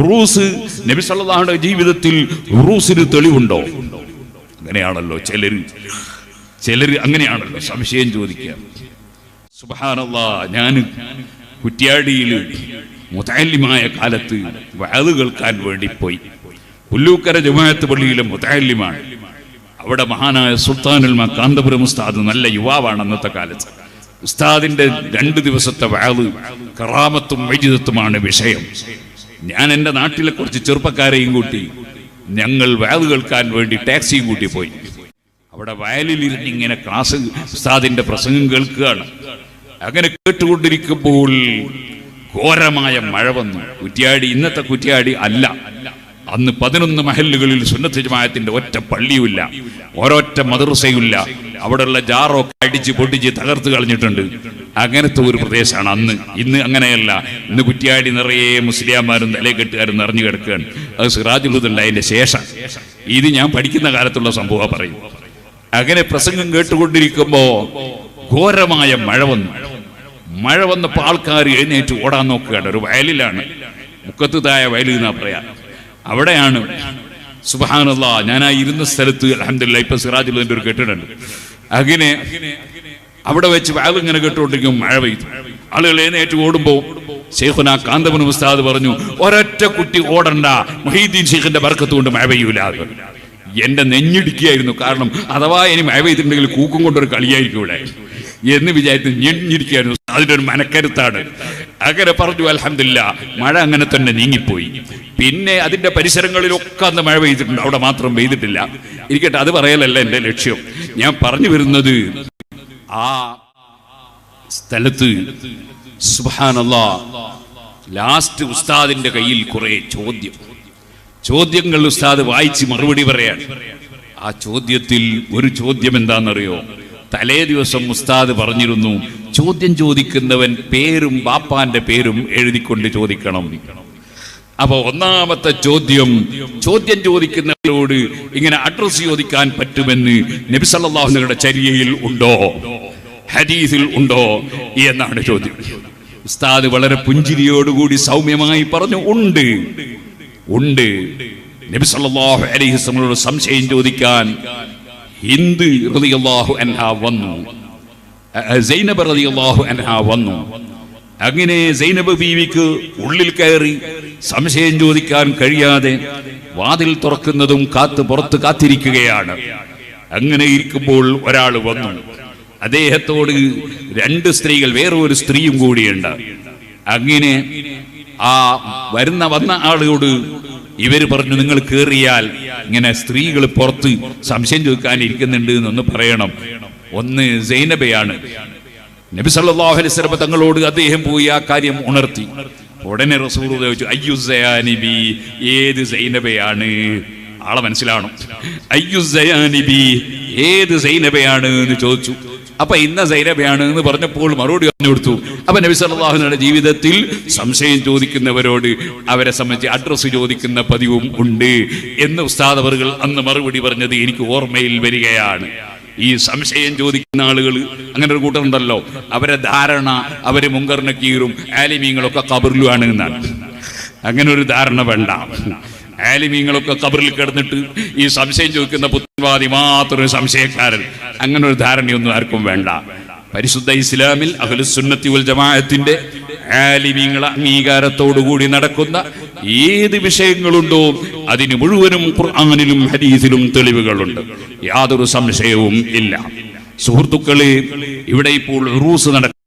ഉറൂസ് നബി സല്ലല്ലാഹുടെ ജീവിതത്തിൽ ഉറൂസിന് തെളിവുണ്ടോ? അങ്ങനെയാണല്ലോ ചിലർ ചിലർ അങ്ങനെയാണല്ലോ. സംശയം ചോദിക്കുക. സുബഹാനല്ലാ ഞാൻ കുറ്റ്യാടിയിൽ മുതാലിമായ കാലത്ത് വയത് കേൾക്കാൻ വേണ്ടി പോയി. പുല്ലൂക്കര ജമാഅത്ത് പള്ളിയിലെ മുതാലിമാണ് അവിടെ മഹാനായ സുൽത്താനുൽ കാന്തപുരം ഉസ്താദ് നല്ല യുവാവാണ് അന്നത്തെ കാലത്ത്. ഉസ്താദിന്റെ രണ്ട് ദിവസത്തെ വയത് കറാമത്തും വൈദ്യുതത്വമാണ് വിഷയം. ഞാൻ എന്റെ നാട്ടിലെ കുറച്ച് ചെറുപ്പക്കാരെയും കൂട്ടി ഞങ്ങൾ വയത് കേൾക്കാൻ വേണ്ടി ടാക്സിയും കൂട്ടി പോയി. അവിടെ വയലിലിരുന്ന് ഇങ്ങനെ ക്ലാസ് ഉസ്താദിന്റെ പ്രസംഗം കേൾക്കുകയാണ്. അങ്ങനെ കേട്ടുകൊണ്ടിരിക്കുമ്പോൾ ഘോരമായ മഴ വന്നു. കുറ്റ്യാടി ഇന്നത്തെ കുറ്റ്യാടി അല്ല. അന്ന് പതിനൊന്ന് മഹല്ലുകളിൽ സുന്നത്ത് ജമാഅത്തിന്റെ ഒറ്റ പള്ളിയുമില്ല. ഒരൊറ്റ മദ്രസയുമില്ല. അവിടെയുള്ള ജാറൊക്കെ അടിച്ച് പൊട്ടിച്ച് തകർത്ത് കളഞ്ഞിട്ടുണ്ട്. അങ്ങനത്തെ ഒരു പ്രദേശമാണ് അന്ന്. ഇന്ന് അങ്ങനെയല്ല. ഇന്ന് കുറ്റിയാടി നിറയെ മുസ്ലിയാന്മാരും തലയെക്കെട്ടുകാരും നിറഞ്ഞു കിടക്കുകയാണ്. അത് സിറാജുലുദല്ല അതിന്റെ ശേഷം. ഇത് ഞാൻ പഠിക്കുന്ന കാലത്തുള്ള സംഭവം പറയും. അങ്ങനെ പ്രസംഗം കേട്ടുകൊണ്ടിരിക്കുമ്പോ ഘോരമായ മഴ വന്നു. മഴ വന്നപ്പോൾ ആൾക്കാർ എഴുന്നേറ്റ് ഓടാൻ നോക്കുകയാണ്. ഒരു വയലിലാണ്. മുക്കത്ത് തായ വയലിൽ എന്നാ പറയാ. അവിടെയാണ് സുബാനുള്ള ഞാൻ ആ ഇരുന്ന സ്ഥലത്ത് അലഹമില്ല ഇപ്പൊ സിറാജിൽ എന്റെ ഒരു കെട്ടിടമുണ്ട്. അങ്ങനെ അവിടെ വെച്ച് വാവ് ഇങ്ങനെ കേട്ടുകൊണ്ടിരിക്കും മഴ പെയ്തു. ആളുകൾ ഏനേറ്റ് ഓടുമ്പോ ഷെയ്ഖുന കാന്തപുൻ ഉസ്താദ് പറഞ്ഞു ഒരൊറ്റ കുട്ടി ഓടണ്ട മൊഹീദ്ദീൻ ഷെയ്ഖിന്റെ ബർക്കത്ത് കൊണ്ട് മഴ പെയ്യൂല. എന്റെ നെഞ്ഞിടിക്കുകയായിരുന്നു കാരണം അഥവാ ഇനി മഴ പെയ്തിട്ടുണ്ടെങ്കിൽ കൂക്കും കൊണ്ടൊരു കളിയായിരിക്കും ഇവിടെ. എന്ന് വിചാരിച്ച് ഞെഞ്ഞിരിക്കുകയായിരുന്നു അതിന്റെ ഒരു മനക്കരുത്താണ്. അങ്ങനെ പറഞ്ഞു അലഹമില്ല മഴ അങ്ങനെ തന്നെ നീങ്ങിപ്പോയി. പിന്നെ അതിന്റെ പരിസരങ്ങളിലൊക്കെ അന്ന് മഴ പെയ്തിട്ടുണ്ട്. അവിടെ മാത്രം പെയ്തിട്ടില്ല. ഇരിക്കട്ടെ അത് പറയലല്ല എന്റെ ലക്ഷ്യം. ഞാൻ പറഞ്ഞു വരുന്നത് ആ സ്ഥലത്ത് സുബാനല്ലാ ലാസ്റ്റ് ഉസ്താദിന്റെ കയ്യിൽ കുറെ ചോദ്യം. ചോദ്യങ്ങൾ ഉസ്താദ് വായിച്ച് മറുപടി പറയാണ്. ആ ചോദ്യത്തിൽ ഒരു ചോദ്യം എന്താണെന്നറിയോ? തലേ ദിവസം ഉസ്താദ് പറഞ്ഞിരുന്നു ചോദ്യം ചോദിക്കുന്നവൻ പേരും ബാപ്പാന്റെ പേരും എഴുതിക്കൊണ്ട് ചോദിക്കണം. അപ്പൊ ഒന്നാമത്തെ ചോദ്യം ചോദ്യം ചോദിക്കുന്നവരോട് ഇങ്ങനെ അഡ്രസ് ചോദിക്കാൻ പറ്റുമെന്ന് നബി സല്ലല്ലാഹുവിന്റെ ചര്യയിൽ ഉണ്ടോ? ഹദീസിൽ ഉണ്ടോ? എന്നാണ് ചോദ്യം. ഉസ്താദ് വളരെ പുഞ്ചിരിയോടുകൂടി സൗമ്യമായി പറഞ്ഞു ഉണ്ട് ഉണ്ട്. നബി സല്ലല്ലാഹു അലൈഹി വസല്ലമയോട് സംശയം ചോദിക്കാൻ ഹിന്ദ് റളിയല്ലാഹു അൻഹ വന്നു വന്നു. അങ്ങനെ സൈനബ് ബീവിക്ക് ഉള്ളിൽ കയറി സംശയം ചോദിക്കാൻ കഴിയാതെ വാതിൽ തുറക്കുന്നതും കാത്ത് പുറത്ത് കാത്തിരിക്കുകയാണ്. അങ്ങനെ ഇരിക്കുമ്പോൾ ഒരാൾ വന്നു. അദ്ദേഹത്തോട് രണ്ട് സ്ത്രീകൾ വേറൊരു സ്ത്രീയും കൂടിയുണ്ട്. അങ്ങനെ ആ വരുന്ന വന്ന ആളോട് ഇവർ പറഞ്ഞു നിങ്ങൾ കയറിയാൽ ഇങ്ങനെ സ്ത്രീകൾ പുറത്ത് സംശയം ചോദിക്കാൻ ഇരിക്കുന്നുണ്ട് എന്നൊന്ന് പറയണം. ഒന്ന് സൈനബയാണ്. നബി സല്ലല്ലാഹു അലൈഹി വസല്ലം തങ്ങളോട് അദ്ദേഹം പോയി ആ കാര്യം ഉണർത്തി. ഉടനെ റസൂൽ ചോദിച്ചു അയ്യു ഏത് സൈനബയാണ്? ആളെ മനസ്സിലാണോ അയ്യു ഏത് സൈനബയാണ് എന്ന് ചോദിച്ചു. അപ്പൊ ഇന്ന സൈനബയാണ് എന്ന് പറഞ്ഞപ്പോൾ മറുപടി പറഞ്ഞു കൊടുത്തു അപ്പൊ നബി സല്ലാഹുനയുടെ ജീവിതത്തിൽ സംശയം ചോദിക്കുന്നവരോട് അവരെ സംബന്ധിച്ച് അഡ്രസ്സ് ചോദിക്കുന്ന പതിവും ഉണ്ട് എന്ന് ഉസ്താദ് അവറുകൾ അന്ന് മറുപടി പറഞ്ഞത് എനിക്ക് ഓർമ്മയിൽ വരികയാണ്. ഈ സംശയം ചോദിക്കുന്ന ആളുകൾ അങ്ങനെ ഒരു കൂട്ടറുണ്ടല്ലോ അവരെ ധാരണ അവർ മുങ്കറിനെ കീറും. ആലിമീങ്ങളൊക്കെ കബറിലുമാണ് എന്നാണ്. അങ്ങനെ ഒരു ധാരണ വേണ്ട. ആലിമീങ്ങളൊക്കെ കബറിൽ കിടന്നിട്ട് ഈ സംശയം ചോദിക്കുന്ന പുത്തൻവാദി മാത്രം സംശയക്കാരൻ. അങ്ങനെ ഒരു ധാരണയൊന്നും ആർക്കും വേണ്ട. പരിശുദ്ധ ഇസ്ലാമിൽ അഖിലുസുന്നത്തി ഉൽ ജമാഅത്തിന്റെ ആലിമീങ്ങൾ അംഗീകാരത്തോടു കൂടി നടക്കുന്ന ഏത് വിഷയങ്ങളുണ്ടോ അതിന് മുഴുവനും ഖുർആാനിലും ഹദീസിലും തെളിവുകളുണ്ട്. യാതൊരു സംശയവും ഇല്ല. സുഹൃത്തുക്കളെ ഇവിടെ ഇപ്പോൾ റൂസ് നടക്കും